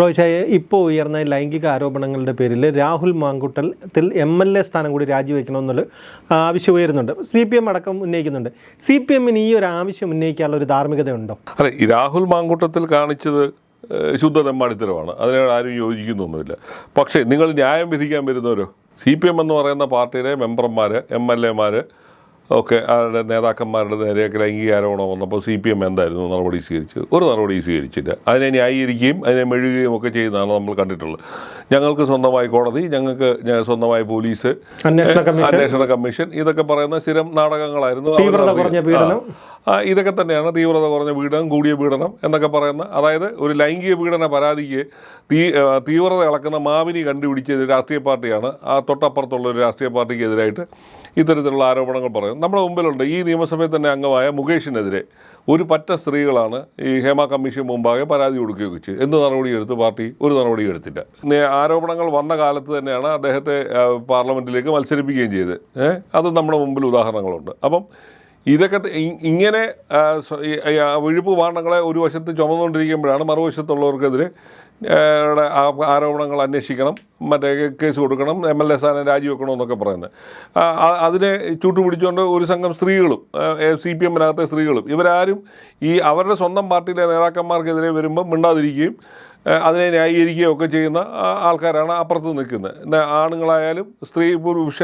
റോയ്ഷായെ ഇപ്പോൾ ഉയർന്ന ലൈംഗിക ആരോപണങ്ങളുടെ പേരിൽ Rahul Mamkootathil M L A സ്ഥാനം കൂടി രാജിവെക്കണമെന്നുള്ള ആവശ്യം ഉയരുന്നുണ്ട്. സി പി എം അടക്കം ഉന്നയിക്കുന്നുണ്ട്. സി പി എമ്മിന് ഈ ഒരു ആവശ്യം ഉന്നയിക്കാനുള്ള ഒരു ധാർമ്മികതയുണ്ടോ? അതെ ഈ രാഹുൽ മാങ്കുട്ടത്തിൽ കാണിച്ചത് ശുദ്ധ തെമ്മാടിത്തരമാണ്. അതിനോട് ആരും യോജിക്കുന്നൊന്നുമില്ല പക്ഷേ നിങ്ങൾ ന്യായം വിധിക്കാൻ വരുന്നവരോ? സി പി എം എന്ന് പറയുന്ന പാർട്ടിയിലെ മെമ്പർമാർ എം എൽ എമാർ ഒക്കെ അവരുടെ നേതാക്കന്മാരുടെ നേരെയൊക്കെ ലൈംഗിക ആരോപണം വന്നപ്പോൾ സി പി എം എന്തായിരുന്നു? നടപടി സ്വീകരിച്ചത്. ഒരു നടപടി സ്വീകരിച്ചില്ല. അതിനെ ന്യായീകരിക്കുകയും അതിനെ മെഴുകുകയും ഒക്കെ ചെയ്യുന്നതാണ് നമ്മൾ കണ്ടിട്ടുള്ളത്. ഞങ്ങൾക്ക് സ്വന്തമായി കോടതി ഞങ്ങൾക്ക് സ്വന്തമായ പോലീസ് അന്വേഷണ കമ്മീഷൻ. ഇതൊക്കെ പറയുന്ന സ്ഥിരം നാടകങ്ങളായിരുന്നു. ഇതൊക്കെ തന്നെയാണ് തീവ്രത കുറഞ്ഞ പീഡനം കൂടിയ പീഡനം എന്നൊക്കെ പറയുന്ന അതായത് ഒരു ലൈംഗിക പീഡന പരാതിക്ക് തീ തീവ്രത ഇളക്കുന്ന മാവിനി കണ്ടുപിടിച്ച രാഷ്ട്രീയ പാർട്ടിയാണ്. ആ തൊട്ടപ്പുറത്തുള്ള ഒരു രാഷ്ട്രീയ പാർട്ടിക്ക് എതിരായിട്ട് ഇത്തരത്തിലുള്ള ആരോപണങ്ങൾ പറയും നമ്മുടെ മുമ്പിലുണ്ട്. ഈ നിയമസഭയിൽ തന്നെ അംഗമായ മുകേഷിനെതിരെ ഒരു പറ്റ സ്ത്രീകളാണ് ഈ ഹേമ കമ്മീഷൻ മുമ്പാകെ പരാതി കൊടുക്കുകയൊക്കെ ചെയ്തു. എന്ത് നടപടിയെടുത്ത് പാർട്ടി ഒരു നടപടിയും എടുത്തില്ല. ആരോപണങ്ങൾ വന്ന കാലത്ത് തന്നെയാണ് അദ്ദേഹത്തെ പാർലമെന്റിലേക്ക് മത്സരിപ്പിക്കുകയും ചെയ്തത്. അത് നമ്മുടെ മുമ്പിൽ ഉദാഹരണങ്ങളുണ്ട്. അപ്പം ഇതൊക്കെ ഇങ്ങനെ ഒഴിപ്പ് വാർണങ്ങളെ ഒരു വശത്ത് ചുമന്നുകൊണ്ടിരിക്കുമ്പോഴാണ് മറുവശത്തുള്ളവർക്കെതിരെ ആരോപണങ്ങൾ അന്വേഷിക്കണം മറ്റേ കേസ് കൊടുക്കണം എം എൽ എ സ്ഥാനം രാജിവെക്കണം എന്നൊക്കെ പറയുന്നത്. അതിനെ ചൂട്ടുപിടിച്ചുകൊണ്ട് ഒരു സംഘം സ്ത്രീകളും സി പി എമ്മിനകത്തെ സ്ത്രീകളും ഇവരാരും ഈ അവരുടെ സ്വന്തം പാർട്ടിയിലെ നേതാക്കന്മാർക്കെതിരെ വരുമ്പോൾ മിണ്ടാതിരിക്കുകയും അതിനെ ന്യായീകരിക്കുകയൊക്കെ ചെയ്യുന്ന ആൾക്കാരാണ് അപ്പുറത്ത് നിൽക്കുന്നത്. ആണുങ്ങളായാലും സ്ത്രീ പുരുഷ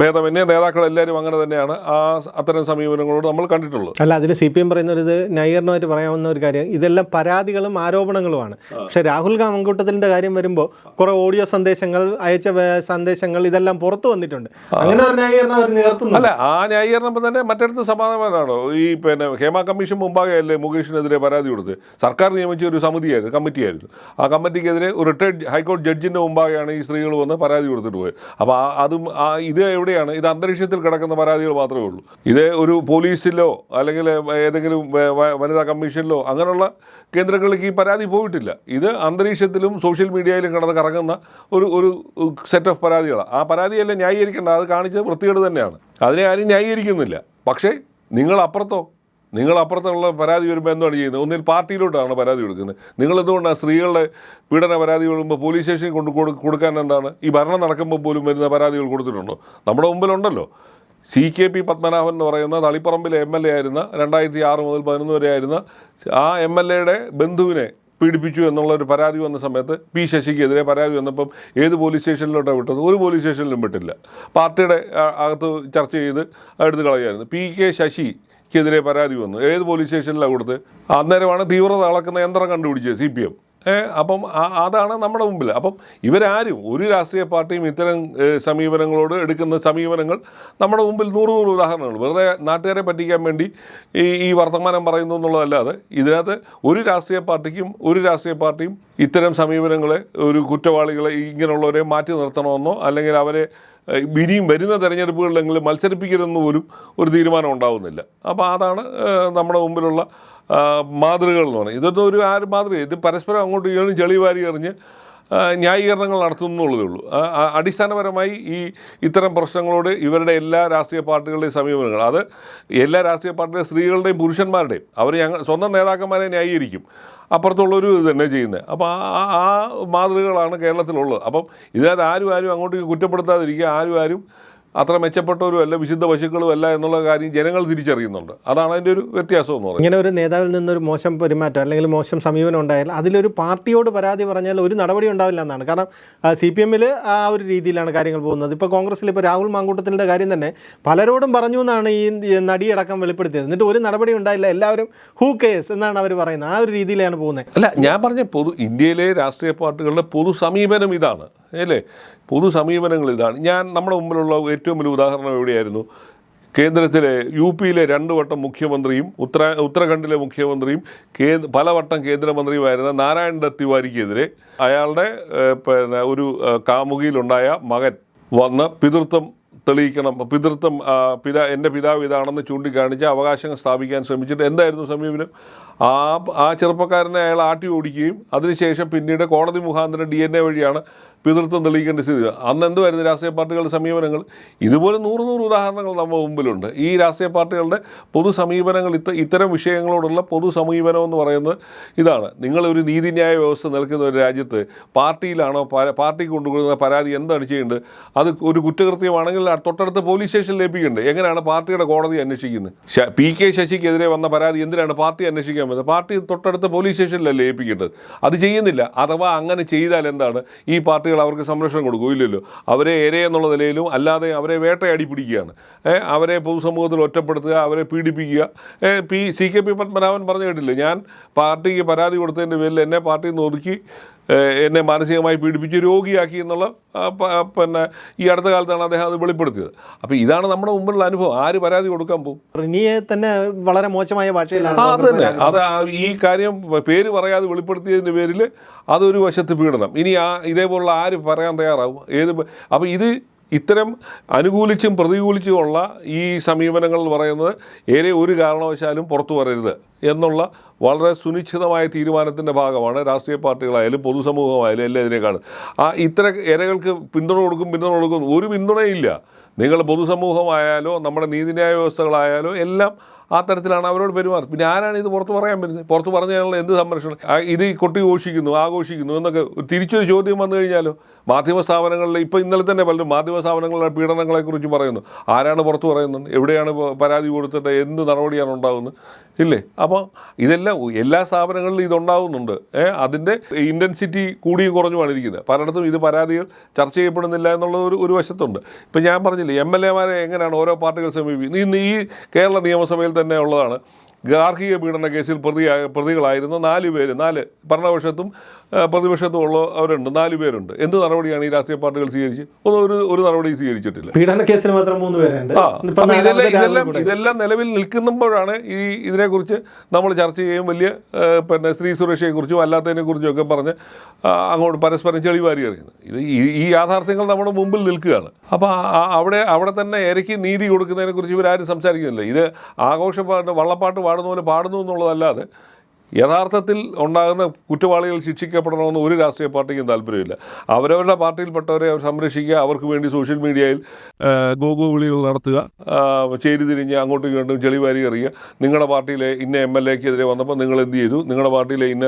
ഭേദമന്യേ നേതാക്കളെല്ലാവരും അങ്ങനെ തന്നെയാണ്. ആ അത്തരം സമീപനങ്ങളോട് നമ്മൾ കണ്ടിട്ടുള്ളത്. അല്ല അതിൽ സി പി എം പറയുന്ന ഒരു ന്യായീകരണമായിട്ട് പറയാവുന്ന ഒരു കാര്യം ഇതെല്ലാം പരാതികളും ആരോപണങ്ങളുമാണ്. പക്ഷേ രാഹുൽ ഗാമൻകൂട്ടത്തിന്റെ കാര്യം വരുമ്പോൾ കുറെ ഓഡിയോ സന്ദേശങ്ങൾ അയച്ച സന്ദേശങ്ങൾ ഇതെല്ലാം പുറത്തു വന്നിട്ടുണ്ട്. അങ്ങനെ ഒരു ന്യായീകരണം അവർ നികർത്തുന്നു അല്ല ആ ന്യായീകരണം ഇപ്പം തന്നെ മറ്റടുത്ത് സമാധാനമാണോ ഈ പിന്നെ ഹേമ കമ്മീഷൻ മുമ്പാകെ അല്ലേ മുകേഷിനെതിരെ പരാതി കൊടുത്ത് സർക്കാർ നിയമിച്ച ഒരു സമിതിയായിരുന്നു കമ്മിറ്റിയായിരുന്നു. ആ കമ്മിറ്റിക്കെതിരെ റിട്ടയർഡ് ഹൈക്കോടതി ജഡ്ജിന്റെ മുമ്പാകെയാണ് ഈ സ്ത്രീകൾ വന്ന് പരാതി കൊടുത്തിട്ട് പോയത്. അപ്പോൾ ആ അതും ഇത് എവിടെയാണ്? ഇത് അന്തരീക്ഷത്തിൽ കിടക്കുന്ന പരാതികൾ മാത്രമേ ഉള്ളൂ. ഇത് ഒരു പോലീസിലോ അല്ലെങ്കിൽ ഏതെങ്കിലും വനിതാ കമ്മീഷനിലോ അങ്ങനെയുള്ള കേന്ദ്രങ്ങളിലേക്ക് ഈ പരാതി പോയിട്ടില്ല. ഇത് അന്തരീക്ഷത്തിലും സോഷ്യൽ മീഡിയയിലും കിടന്ന് കറങ്ങുന്ന ഒരു ഒരു സെറ്റ് ഓഫ് പരാതികളാണ് ആ പരാതിയെല്ലാം ന്യായീകരിക്കേണ്ട അത് കാണിച്ചത് വൃത്തികേട് തന്നെയാണ്. അതിനെ ആരും ന്യായീകരിക്കുന്നില്ല. പക്ഷേ നിങ്ങൾ അപ്പുറത്തോ നിങ്ങൾ അപ്പുറത്തുള്ള പരാതി വരുമ്പോൾ എന്താണ് ചെയ്യുന്നത്? ഒന്നിൽ പാർട്ടിയിലോട്ടാണ് പരാതി കൊടുക്കുന്നത്. നിങ്ങൾ എന്തുകൊണ്ടാണ് സ്ത്രീകളുടെ പീഡന പരാതി വരുമ്പോൾ പോലീസ് സ്റ്റേഷനിൽ കൊണ്ട് കൊടു കൊടുക്കാൻ എന്താണ്? ഈ ഭരണം നടക്കുമ്പോൾ പോലും വരുന്ന പരാതികൾ കൊടുത്തിട്ടുണ്ടോ? നമ്മുടെ മുമ്പിലുണ്ടല്ലോ. സി കെ പി പത്മനാഭൻ എന്ന് പറയുന്ന തളിപ്പറമ്പിലെ എം എൽ എ ആയിരുന്ന രണ്ടായിരത്തി ആറ് മുതൽ പതിനൊന്ന് വരെ ആയിരുന്ന ആ എം എൽ എയുടെ ബന്ധുവിനെ പീഡിപ്പിച്ചു എന്നുള്ള ഒരു പരാതി വന്ന സമയത്ത് പി ശശിക്കെതിരെ പരാതി വന്നപ്പം ഏത് പോലീസ് സ്റ്റേഷനിലോട്ടാണ് വിട്ടത്? ഒരു പോലീസ് സ്റ്റേഷനിലും വിട്ടില്ല. പാർട്ടിയുടെ അകത്ത് ചർച്ച ചെയ്ത് എടുത്ത് കളയായിരുന്നു പി കെ ശശിക്കെതിരെ പരാതി വന്നു. ഏത് പോലീസ് സ്റ്റേഷനിലാണ് കൊടുത്ത് അന്നേരമാണ് തീവ്രത അളക്കുന്ന യന്ത്രം കണ്ടുപിടിച്ചത് സി പി എം. അപ്പം അതാണ് നമ്മുടെ മുമ്പിൽ അപ്പം ഇവരാരും ഒരു രാഷ്ട്രീയ പാർട്ടിയും ഇത്തരം സമീപനങ്ങളോട് എടുക്കുന്ന സമീപനങ്ങൾ നമ്മുടെ മുമ്പിൽ നൂറ് നൂറ് ഉദാഹരണങ്ങൾ വെറുതെ നാട്ടുകാരെ പറ്റിക്കാൻ വേണ്ടി ഈ ഈ വർത്തമാനം പറയുന്നു എന്നുള്ളതല്ലാതെ ഇതിനകത്ത് ഒരു രാഷ്ട്രീയ പാർട്ടിക്കും ഒരു രാഷ്ട്രീയ പാർട്ടിയും ഇത്തരം സമീപനങ്ങളെ ഒരു കുറ്റവാളികളെ ഇങ്ങനെയുള്ളവരെ മാറ്റി നിർത്തണമെന്നോ അല്ലെങ്കിൽ അവരെ ഇനിയും വരുന്ന തെരഞ്ഞെടുപ്പുകളിലെങ്കിലും മത്സരിപ്പിക്കരുതെന്ന് പോലും ഒരു തീരുമാനം ഉണ്ടാവുന്നില്ല. അപ്പോൾ അതാണ് നമ്മുടെ മുമ്പിലുള്ള മാതൃകകൾ എന്ന് പറയുന്നത് ഇതൊന്നും ഒരു ആ മാതൃക ഇത് പരസ്പരം അങ്ങോട്ട് ഇങ്ങോട്ടും ചെളി വാരി എറിഞ്ഞ് ന്യായീകരണങ്ങൾ നടത്തുന്നുള്ളതേ ഉള്ളൂ. അടിസ്ഥാനപരമായി ഈ ഇത്തരം പ്രശ്നങ്ങളോട് ഇവരുടെ എല്ലാ രാഷ്ട്രീയ പാർട്ടികളുടെയും സമീപനങ്ങൾ. അത് എല്ലാ രാഷ്ട്രീയ പാർട്ടിയുടെ സ്ത്രീകളുടെയും പുരുഷന്മാരുടെയും അവർ ഞങ്ങൾ സ്വന്തം നേതാക്കന്മാരെ ന്യായീകരിക്കും. അപ്പുറത്തുള്ളൊരു ഇത് തന്നെ ചെയ്യുന്നത്. അപ്പോൾ ആ ആ- മാതൃകകളാണ് കേരളത്തിലുള്ളത്. അപ്പം ഇതിനകത്ത് ആരും ആരും അങ്ങോട്ട് കുറ്റപ്പെടുത്താതിരിക്കുക ആരും ആരും അത്ര മെച്ചപ്പെട്ടവരും അല്ല വിശുദ്ധ പശുക്കളും അല്ല എന്നുള്ള കാര്യം ജനങ്ങൾ തിരിച്ചറിയുന്നുണ്ട്. അതാണ് അതിന്റെ ഒരു വ്യത്യാസം എന്ന് പറയുന്നത്. ഇങ്ങനെ ഒരു നേതാവിൽ നിന്നൊരു മോശം പെരുമാറ്റം അല്ലെങ്കിൽ മോശം സമീപനം ഉണ്ടായാൽ അതിലൊരു പാർട്ടിയോട് പരാതി പറഞ്ഞാൽ ഒരു നടപടി ഉണ്ടാവില്ല എന്നാണ്. കാരണം സി പി എമ്മിൽ ആ ഒരു രീതിയിലാണ് കാര്യങ്ങൾ പോകുന്നത്. ഇപ്പോൾ കോൺഗ്രസ്സിൽ ഇപ്പോൾ രാഹുൽ മാങ്കൂട്ടത്തിന്റെ കാര്യം തന്നെ പലരോടും പറഞ്ഞു എന്നാണ് ഈ നടിയടക്കം വെളിപ്പെടുത്തിയത്. എന്നിട്ട് ഒരു നടപടി ഉണ്ടായില്ല എല്ലാവരും ഹൂ കേസ് എന്നാണ് അവർ പറയുന്നത്. ആ ഒരു രീതിയിലാണ് പോകുന്നത്. അല്ല ഞാൻ പറഞ്ഞ പൊതു ഇന്ത്യയിലെ രാഷ്ട്രീയ പാർട്ടികളുടെ പൊതു സമീപനം ഇതാണ്. അല്ലേ? പൊതു സമീപനങ്ങൾ ഇതാണ്. ഞാൻ നമ്മുടെ മുമ്പിലുള്ള ഏറ്റവും വലിയ ഉദാഹരണം എവിടെയായിരുന്നു? കേന്ദ്രത്തിലെ യു പിയിലെ രണ്ട് വട്ടം മുഖ്യമന്ത്രിയും ഉത്തര ഉത്തരാഖണ്ഡിലെ മുഖ്യമന്ത്രിയും കേന്ദ്ര പലവട്ടം കേന്ദ്രമന്ത്രിയുമായിരുന്ന നാരായൺ ദത്ത് തിവാരിക്കെതിരെ അയാളുടെ പിന്നെ ഒരു കാമുകിയിലുണ്ടായ മകൻ വന്ന് പിതൃത്വം തെളിയിക്കണം. പിതൃത്വം പിതാ എന്റെ പിതാവ് ഇതാണെന്ന് ചൂണ്ടിക്കാണിച്ച് അവകാശങ്ങൾ സ്ഥാപിക്കാൻ ശ്രമിച്ചിട്ട് എന്തായിരുന്നു സമീപനം? ആ ആ ചെറുപ്പക്കാരനെ അയാൾ ആട്ടി ഓടിക്കുകയും അതിനുശേഷം പിന്നീട് കോടതി മുഖാന്തരം ഡി എൻ എ വഴിയാണ് പിതൃത്വം തെളിയിക്കേണ്ട സ്ഥിതി. അന്ന് എന്തുമായിരുന്നു രാഷ്ട്രീയ പാർട്ടികളുടെ സമീപനങ്ങൾ? ഇതുപോലെ നൂറ് നൂറ് ഉദാഹരണങ്ങൾ നമ്മുടെ മുമ്പിലുണ്ട്. ഈ രാഷ്ട്രീയ പാർട്ടികളുടെ പൊതു സമീപനങ്ങൾ ഇത്ത ഇത്തരം വിഷയങ്ങളോടുള്ള പൊതു സമീപനം എന്ന് പറയുന്നത് ഇതാണ്. നിങ്ങളൊരു നീതിന്യായ വ്യവസ്ഥ നിൽക്കുന്ന ഒരു രാജ്യത്ത് പാർട്ടിയിലാണോ പാർട്ടി കൊണ്ടുകൊടുക്കുന്ന പരാതി എന്താണ് ചെയ്യേണ്ടത് അത് ഒരു കുറ്റകൃത്യമാണെങ്കിൽ തൊട്ടടുത്ത് പോലീസ് സ്റ്റേഷനിൽ ലഭിക്കേണ്ടത് എങ്ങനെയാണ് പാർട്ടിയുടെ കോടതി അന്വേഷിക്കുന്നത്? പി കെ ശശിക്കെതിരെ വന്ന പരാതി എന്തിനാണ് പാർട്ടി അന്വേഷിക്കാൻ പറ്റുന്നത് പാർട്ടി തൊട്ടടുത്ത പോലീസ് സ്റ്റേഷനിലല്ലേ ഏൽപ്പിക്കേണ്ടത്? അത് ചെയ്യുന്നില്ല. അഥവാ അങ്ങനെ ചെയ്താൽ എന്താണ്? ഈ പാർട്ടികൾ അവർക്ക് സംരക്ഷണം കൊടുക്കും ഇല്ലല്ലോ. അവരെ എരെ എന്നുള്ള നിലയിലും അല്ലാതെ അവരെ വേട്ടയാടി പിടിക്കുകയാണ്. അവരെ പൊതുസമൂഹത്തിൽ ഒറ്റപ്പെടുത്തുക അവരെ പീഡിപ്പിക്കുക. P C K P Padmanabhan പറഞ്ഞു കേട്ടില്ലേ? ഞാൻ പാർട്ടിക്ക് പരാതി കൊടുത്തതിന്റെ പേരിൽ എന്നെ പാർട്ടിയിൽ നിന്ന് ഒതുക്കി എന്നെ മാനസികമായി പീഡിപ്പിച്ച് രോഗിയാക്കി എന്നുള്ള പിന്നെ ഈ അടുത്ത കാലത്താണ് അദ്ദേഹം അത് വെളിപ്പെടുത്തിയത്. അപ്പോൾ ഇതാണ് നമ്മുടെ മുമ്പിലുള്ള അനുഭവം. ആര് പരാതി കൊടുക്കാൻ പോകും? റിനിയെ തന്നെ വളരെ മോശമായ ഭാഷയിലാണ് അത് തന്നെ. അത് ഈ കാര്യം പേര് പറയാതെ വെളിപ്പെടുത്തിയതിന്റെ പേരിൽ അതൊരു വശത്ത് പീഡനം. ഇനി ആ ഇതേപോലുള്ള ആര് പറയാൻ തയ്യാറാവും? ഏത് അപ്പോൾ ഇത് ഇത്തരം അനുകൂലിച്ചും പ്രതികൂലിച്ചുമുള്ള ഈ സമീപനങ്ങൾ പറയുന്നത് ഏറെ ഒരു കാരണവശാലും പുറത്തു വരരുത് എന്നുള്ള വളരെ സുനിശ്ചിതമായ തീരുമാനത്തിന്റെ ഭാഗമാണ് രാഷ്ട്രീയ പാർട്ടികളായാലും പൊതുസമൂഹമായാലും എല്ലാം ഇതിനെ ആ ഇത്തരം ഇരകൾക്ക് പിന്തുണ കൊടുക്കും പിന്തുണ കൊടുക്കും ഒരു പിന്തുണയില്ല. നിങ്ങൾ പൊതുസമൂഹമായാലോ നമ്മുടെ നീതിന്യായ വ്യവസ്ഥകളായാലോ എല്ലാം ആ തരത്തിലാണ് അവരോട് പെരുമാറുന്നത്. പിന്നെ ആരാണ് ഇത് പുറത്ത് പറയാൻ പറ്റുന്നത് പുറത്ത് പറഞ്ഞാലുള്ള എന്ത് സംരക്ഷണം? ഇത് കൊട്ടി ഘോഷിക്കുന്നു ആഘോഷിക്കുന്നു എന്നൊക്കെ തിരിച്ചൊരു ചോദ്യം വന്നു കഴിഞ്ഞാലോ? മാധ്യമ സ്ഥാപനങ്ങളിൽ ഇപ്പോൾ ഇന്നലെ തന്നെ പലരും മാധ്യമ സ്ഥാപനങ്ങളുടെ പീഡനങ്ങളെക്കുറിച്ച് പറയുന്നു. ആരാണ് പുറത്ത് പറയുന്നത്? എവിടെയാണ് പരാതി കൊടുത്തിട്ട് എന്ത് നടപടിയാണ് ഉണ്ടാകുന്നത് ഇല്ലേ? അപ്പോൾ ഇതെല്ലാം എല്ലാ സ്ഥാപനങ്ങളിലും ഇതുണ്ടാകുന്നുണ്ട് ഏഹ് അതിന്റെ ഇന്റൻസിറ്റി കൂടിയും കുറഞ്ഞുമാണ് ഇരിക്കുന്നത്. പലയിടത്തും ഇത് പരാതികൾ ചർച്ച ചെയ്യപ്പെടുന്നില്ല എന്നുള്ള ഒരു ഒരു വശത്തുണ്ട്. ഇപ്പം ഞാൻ പറഞ്ഞില്ലേ എം എൽ എമാരെ എങ്ങനെയാണ് ഓരോ പാർട്ടികൾ സമീപിക്കുന്നത്? ഇന്ന് ഈ കേരള നിയമസഭയിൽ തന്നെ ഉള്ളതാണ് ഗാർഹിക പീഡന കേസിൽ പ്രതിയായ പ്രതികളായിരുന്ന നാല് പേര് നാല് ഭരണപക്ഷത്തും ആ, പ്രതിപക്ഷത്തും ഉള്ള അവരുണ്ട് നാല് പേരുണ്ട്. എന്ത് നടപടിയാണ് ഈ രാഷ്ട്രീയ പാർട്ടികൾ സ്വീകരിച്ച്? ഒന്നും ഒരു ഒരു നടപടി സ്വീകരിച്ചിട്ടില്ല. പീഡന കേസിന് മാത്രം മൂന്ന് പേരുണ്ട്. ഇതെല്ലാം ഇതെല്ലാം. ഇതെല്ലാം നിലവിൽ നിൽക്കുമ്പോഴാണ് ഈ ഇതിനെക്കുറിച്ച് നമ്മൾ ചർച്ച ചെയ്യും വലിയ പിന്നെ സ്ത്രീ സുരക്ഷയെക്കുറിച്ചും അല്ലാത്തതിനെക്കുറിച്ചും ഒക്കെ പറഞ്ഞ് അങ്ങോട്ട് പരസ്പരം ചെളിവാരി എറിയുന്നത് ഇത് ഈ ഈ യാഥാർത്ഥ്യങ്ങൾ നമ്മുടെ മുമ്പിൽ നിൽക്കുകയാണ്. അപ്പോൾ അവിടെ അവിടെ തന്നെ ഇരയ്ക്ക് നീതി കൊടുക്കുന്നതിനെക്കുറിച്ച് ഇവരാരും സംസാരിക്കുന്നില്ല. ഇത് ആഘോഷ വള്ളപ്പാട്ട് പാടുന്ന പോലെ പാടുന്നു എന്നുള്ളതല്ലാതെ യഥാർത്ഥത്തിൽ ഉണ്ടാകുന്ന കുറ്റവാളികൾ ശിക്ഷിക്കപ്പെടണമെന്ന് ഒരു രാഷ്ട്രീയ പാർട്ടിക്കും താല്പര്യമില്ല. അവരവരുടെ പാർട്ടിയിൽപ്പെട്ടവരെ അവർ സംരക്ഷിക്കുക അവർക്ക് വേണ്ടി സോഷ്യൽ മീഡിയയിൽ ഗോഗോ വിളികൾ നടത്തുക. ചേരി ചേരിതിരിഞ്ഞ് അങ്ങോട്ടും ഇങ്ങോട്ടും ചെളിവാരി എറിയുക. നിങ്ങളുടെ പാർട്ടിയിലെ ഇന്ന എം എൽ എക്കെതിരെ വന്നപ്പോൾ നിങ്ങൾ എന്ത് ചെയ്തു? നിങ്ങളുടെ പാർട്ടിയിലെ ഇന്ന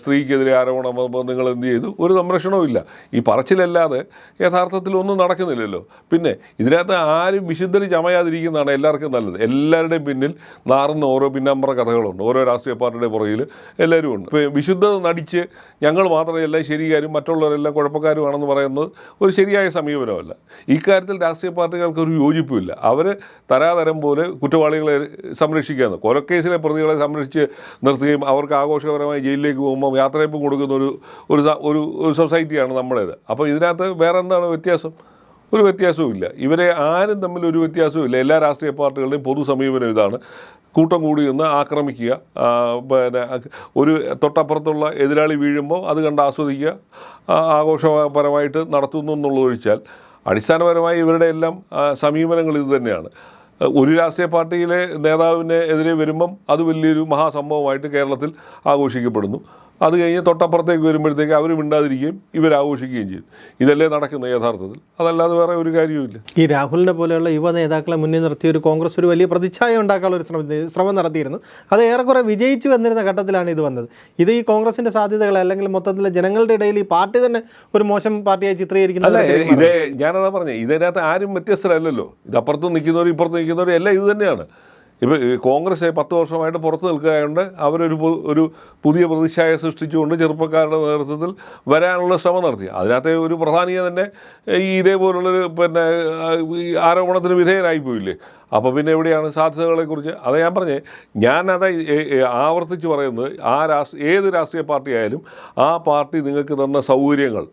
സ്ത്രീക്കെതിരെ ആരോപണം വന്നപ്പോൾ നിങ്ങൾ എന്ത് ചെയ്തു? ഒരു സംരക്ഷണവും ഇല്ല. ഈ പറച്ചിലല്ലാതെ യഥാർത്ഥത്തിൽ ഒന്നും നടക്കുന്നില്ലല്ലോ. പിന്നെ ഇതിനകത്ത് ആരും വിശുദ്ധരി ചമയാതിരിക്കുന്നതാണ് എല്ലാവർക്കും നല്ലത്. എല്ലാവരുടെയും പിന്നിൽ നാറുന്ന ഓരോ പിന്നാമ്പറ കഥകളുണ്ട്. ഓരോ രാഷ്ട്രീയ പാർട്ടിയുടെ പുറകിൽ എല്ലാവരും ഉണ്ട്. ഇപ്പോൾ വിശുദ്ധ നടിച്ച് ഞങ്ങൾ മാത്രമല്ല ശരിക്കാരും മറ്റുള്ളവരെല്ലാം കുഴപ്പക്കാരുമാണെന്ന് പറയുന്നത് ഒരു ശരിയായ സമീപനമല്ല. ഇക്കാര്യത്തിൽ രാഷ്ട്രീയ പാർട്ടികൾക്ക് ഒരു യോജിപ്പുമില്ല. അവർ തരാതരം പോലെ കുറ്റവാളികളെ സംരക്ഷിക്കുകയാണ് കൊലക്കേസിലെ പ്രതികളെ സംരക്ഷിച്ച് നിർത്തുകയും അവർക്ക് ആഘോഷകരമായി ജയിലിലേക്ക് പോകുമ്പോൾ യാത്രയപ്പ് കൊടുക്കുന്ന ഒരു ഒരു ഒരു സൊസൈറ്റിയാണ് നമ്മുടേത്. അപ്പോൾ ഇതിനകത്ത് വേറെ എന്താണ് വ്യത്യാസം? ഒരു വ്യത്യാസവും ഇവരെ ആരും തമ്മിൽ ഒരു വ്യത്യാസവും എല്ലാ രാഷ്ട്രീയ പാർട്ടികളുടെയും പൊതു സമീപനം ഇതാണ്. കൂട്ടം കൂടി നിന്ന് ആക്രമിക്കുക. പിന്നെ ഒരു തൊട്ടപ്പുറത്തുള്ള എതിരാളി വീഴുമ്പോൾ അത് കണ്ട് ആസ്വദിക്കുക ആഘോഷപരമായിട്ട് നടത്തുന്നു എന്നുള്ളതൊഴിച്ചാൽ അടിസ്ഥാനപരമായി ഇവരുടെ എല്ലാം സമീപനങ്ങൾ ഇത് തന്നെയാണ്. ഒരു രാഷ്ട്രീയ പാർട്ടിയിലെ നേതാവിനെ എതിരെ വരുമ്പം അത് വലിയൊരു മഹാസംഭവമായിട്ട് കേരളത്തിൽ ആഘോഷിക്കപ്പെടുന്നു. അത് കഴിഞ്ഞ് തൊട്ടപ്പുറത്തേക്ക് വരുമ്പോഴത്തേക്ക് അവർ മിണ്ടാതിരിക്കുകയും ഇവർ ആഘോഷിക്കുകയും ചെയ്യും ഇതല്ലേ നടക്കുന്നത് യഥാർത്ഥത്തിൽ. അതല്ലാതെ വേറെ ഒരു കാര്യവുമില്ല. ഈ രാഹുലിനെ പോലെയുള്ള യുവ നേതാക്കളെ മുന്നിൽ നിർത്തി ഒരു കോൺഗ്രസ് ഒരു വലിയ പ്രതിച്ഛായ ഉണ്ടാക്കാനുള്ള ഒരു ശ്രമം ശ്രമം നടത്തിയിരുന്നു. അത് ഏറെക്കുറെ വിജയിച്ചു വന്നിരുന്ന ഘട്ടത്തിലാണ് ഇത് വന്നത്. ഇത് ഈ കോൺഗ്രസിന്റെ സാധ്യതകൾ അല്ലെങ്കിൽ മൊത്തത്തിലെ ജനങ്ങളുടെ ഇടയിൽ ഈ പാർട്ടി തന്നെ ഒരു മോശം പാർട്ടിയായി ചിത്രീകരിക്കുന്നത് ഇതേ ഞാനതാ പറഞ്ഞത് ഇതിനകത്ത് ആരും വ്യത്യസ്തരല്ലല്ലോ. ഇത് അപ്പുറത്ത് നിൽക്കുന്നവരും ഇപ്പുറത്ത് നിൽക്കുന്നവരും എല്ലാം ഇത് തന്നെയാണ്. ഇപ്പോൾ കോൺഗ്രസ് പത്ത് വർഷമായിട്ട് പുറത്ത് നിൽക്കുകയുണ്ട് അവരൊരു ഒരു പുതിയ പ്രതിച്ഛായ സൃഷ്ടിച്ചുകൊണ്ട് ചെറുപ്പക്കാരുടെ നേതൃത്വത്തിൽ വരാനുള്ള ശ്രമം നടത്തി. അതിനകത്തെ ഒരു പ്രധാനിയെ തന്നെ ഈ ഇതേപോലുള്ളൊരു പിന്നെ ഈ ആരോപണത്തിന് വിധേയനായി പോയില്ലേ? അപ്പോൾ പിന്നെ എവിടെയാണ് സാധ്യതകളെക്കുറിച്ച് അത് ഞാൻ പറഞ്ഞേ ഞാനത് ആവർത്തിച്ച് പറയുന്നത് ആ രാഷ്ട്രീയ ഏത് രാഷ്ട്രീയ പാർട്ടിയായാലും ആ പാർട്ടി നിങ്ങൾക്ക് തന്ന സൗകര്യങ്ങൾ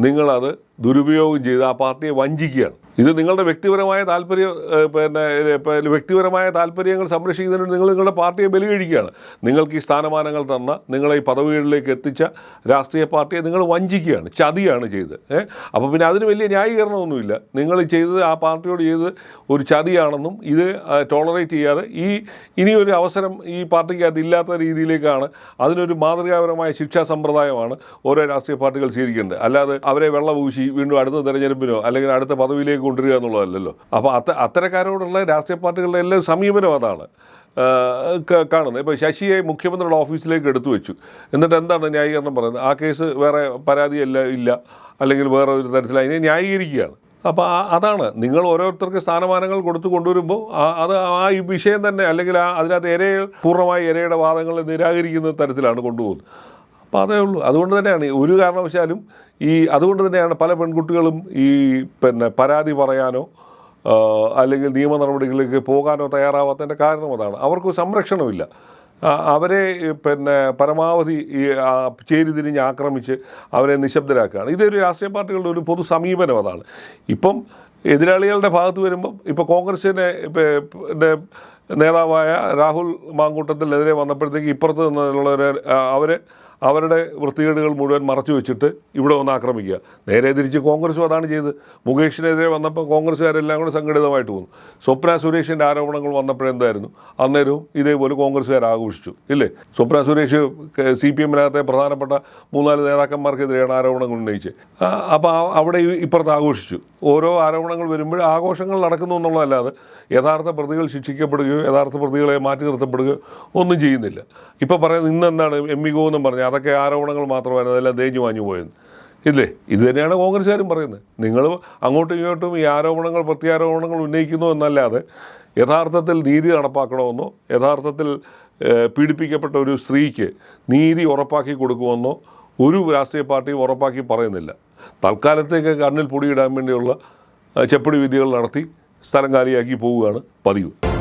നിങ്ങളത് ദുരുപയോഗം ചെയ്ത് ആ പാർട്ടിയെ വഞ്ചിക്കുകയാണ്. ഇത് നിങ്ങളുടെ വ്യക്തിപരമായ താല്പര്യം പിന്നെ വ്യക്തിപരമായ താല്പര്യങ്ങൾ സംരക്ഷിക്കുന്നതിന് നിങ്ങൾ നിങ്ങളുടെ പാർട്ടിയെ ബലി കഴിക്കുകയാണ് നിങ്ങൾക്ക് ഈ സ്ഥാനമാനങ്ങൾ തന്ന നിങ്ങളെ ഈ പദവികളിലേക്ക് എത്തിച്ച രാഷ്ട്രീയ പാർട്ടിയെ നിങ്ങൾ വഞ്ചിക്കുകയാണ് ചതിയാണ് ചെയ്ത്. ഏഹ് അപ്പോൾ പിന്നെ അതിന് വലിയ ന്യായീകരണമൊന്നുമില്ല. നിങ്ങൾ ചെയ്തത് ആ പാർട്ടിയോട് ചെയ്തത് ഒരു ചതിയാണെന്നും ഇത് ടോളറേറ്റ് ചെയ്യാതെ ഈ ഇനിയൊരു അവസരം ഈ പാർട്ടിക്ക് അതില്ലാത്ത രീതിയിലേക്കാണ്. അതിനൊരു മാതൃകാപരമായ ശിക്ഷാ സമ്പ്രദായമാണ് ഓരോ രാഷ്ട്രീയ പാർട്ടികൾ സ്വീകരിക്കേണ്ടത്. അല്ലാതെ അവരെ വെള്ളം ഊശി വീണ്ടും അടുത്ത തെരഞ്ഞെടുപ്പിനോ അല്ലെങ്കിൽ അടുത്ത പദവിയിലേക്ക് കൊണ്ടുവരിക എന്നുള്ളതല്ലല്ലോ. അപ്പോൾ അത്ത അത്തരക്കാരോടുള്ള രാഷ്ട്രീയ പാർട്ടികളുടെ എല്ലാം സമീപനം അതാണ്. കാണുന്നത്. ഇപ്പോൾ ശശിയെ മുഖ്യമന്ത്രിയുടെ ഓഫീസിലേക്ക് എടുത്തു വെച്ചു. എന്നിട്ട് എന്താണ് ന്യായീകരണം പറയുന്നത്? ആ കേസ് വേറെ പരാതിയല്ല ഇല്ല. അല്ലെങ്കിൽ വേറെ ഒരു തരത്തിൽ അതിനെ ന്യായീകരിക്കുകയാണ്. അപ്പോൾ അതാണ്. നിങ്ങൾ ഓരോരുത്തർക്ക് സ്ഥാനമാനങ്ങൾ കൊടുത്തു കൊണ്ടുവരുമ്പോൾ അത് ആ ഈ വിഷയം തന്നെ അല്ലെങ്കിൽ ആ അതിനകത്ത് ഇരയെ പൂർണമായി ഇരയുടെ വാദങ്ങളെ നിരാകരിക്കുന്ന തരത്തിലാണ് കൊണ്ടുപോകുന്നത്. അപ്പോൾ അതേ ഉള്ളൂ അതുകൊണ്ട് തന്നെയാണ് ഒരു കാരണവശാലും ഈ അതുകൊണ്ട് തന്നെയാണ് പല പെൺകുട്ടികളും ഈ പിന്നെ പരാതി പറയാനോ അല്ലെങ്കിൽ നിയമ നടപടികളിലേക്ക് പോകാനോ തയ്യാറാവാത്തതിന്റെ കാരണം അതാണ്. അവർക്ക് സംരക്ഷണമില്ല. അവരെ പിന്നെ പരമാവധി ചേരിതിരിഞ്ഞ് ആക്രമിച്ച് അവരെ നിശബ്ദരാക്കുകയാണ്. ഇതൊരു രാഷ്ട്രീയ പാർട്ടികളുടെ ഒരു പൊതു സമീപനം അതാണ്. ഇപ്പം എതിരാളികളുടെ ഭാഗത്ത് വരുമ്പം ഇപ്പോൾ കോൺഗ്രസിനെ നേതാവായ രാഹുൽ മാങ്കൂട്ടത്തിനെതിരെ വന്നപ്പോഴത്തേക്ക് ഇപ്പുറത്ത് നിന്നുള്ളവരെ അവർ അവരുടെ വൃത്തികേടുകൾ മുഴുവൻ മറച്ചു വെച്ചിട്ട് ഇവിടെ വന്ന് ആക്രമിക്കുക. നേരെ തിരിച്ച് കോൺഗ്രസും അതാണ് ചെയ്തത്. മുകേഷിനെതിരെ വന്നപ്പോൾ കോൺഗ്രസ്സുകാരെല്ലാം കൂടെ സംഘടിതമായിട്ട് പോകുന്നു സ്വപ്ന സുരേഷിന്റെ ആരോപണങ്ങൾ വന്നപ്പോഴെന്തായിരുന്നു? അന്നേരവും ഇതേപോലെ കോൺഗ്രസ്സുകാർ ആഘോഷിച്ചു. ഇല്ലേ? സ്വപ്ന സുരേഷ് സി പി എമ്മിനകത്തെ പ്രധാനപ്പെട്ട മൂന്നാൽ നേതാക്കന്മാർക്കെതിരെയാണ് ആരോപണങ്ങൾ ഉന്നയിച്ചത്. അപ്പോൾ അവിടെ ഇപ്പുറത്ത് ആഘോഷിച്ചു. ഓരോ ആരോപണങ്ങൾ വരുമ്പോൾ ആഘോഷങ്ങൾ നടക്കുന്നു എന്നുള്ളതല്ലാതെ യഥാർത്ഥ പ്രതികൾ ശിക്ഷിക്കപ്പെടുകയോ യഥാർത്ഥ പ്രതികളെ മാറ്റി നിർത്തപ്പെടുകയോ ഒന്നും ചെയ്യുന്നില്ല. ഇപ്പോൾ പറയുന്നത് ഇന്ന് എന്താണ് എം ഇ ഗോ എന്നും പറഞ്ഞ് അതൊക്കെ ആരോപണങ്ങൾ മാത്രമായിരുന്നു. അതെല്ലാം തേഞ്ഞു വാഞ്ഞു പോയെന്ന്. ഇല്ലേ? ഇത് തന്നെയാണ് കോൺഗ്രസ്സുകാരും പറയുന്നത്. നിങ്ങൾ അങ്ങോട്ടും ഇങ്ങോട്ടും ഈ ആരോപണങ്ങൾ പ്രത്യാരോപണങ്ങൾ ഉന്നയിക്കുന്നു എന്നല്ലാതെ യഥാർത്ഥത്തിൽ നീതി നടപ്പാക്കണമെന്നോ യഥാർത്ഥത്തിൽ പീഡിപ്പിക്കപ്പെട്ട ഒരു സ്ത്രീക്ക് നീതി ഉറപ്പാക്കി കൊടുക്കുമെന്നോ ഒരു രാഷ്ട്രീയ പാർട്ടിയും ഉറപ്പാക്കി പറയുന്നില്ല. തൽക്കാലത്തേക്ക് കണ്ണിൽ പൊടിയിടാൻ വേണ്ടിയുള്ള ചെപ്പടി വിദ്യകൾ നടത്തി സ്ഥലം കാലിയാക്കി പോവുകയാണ് പതിവ്.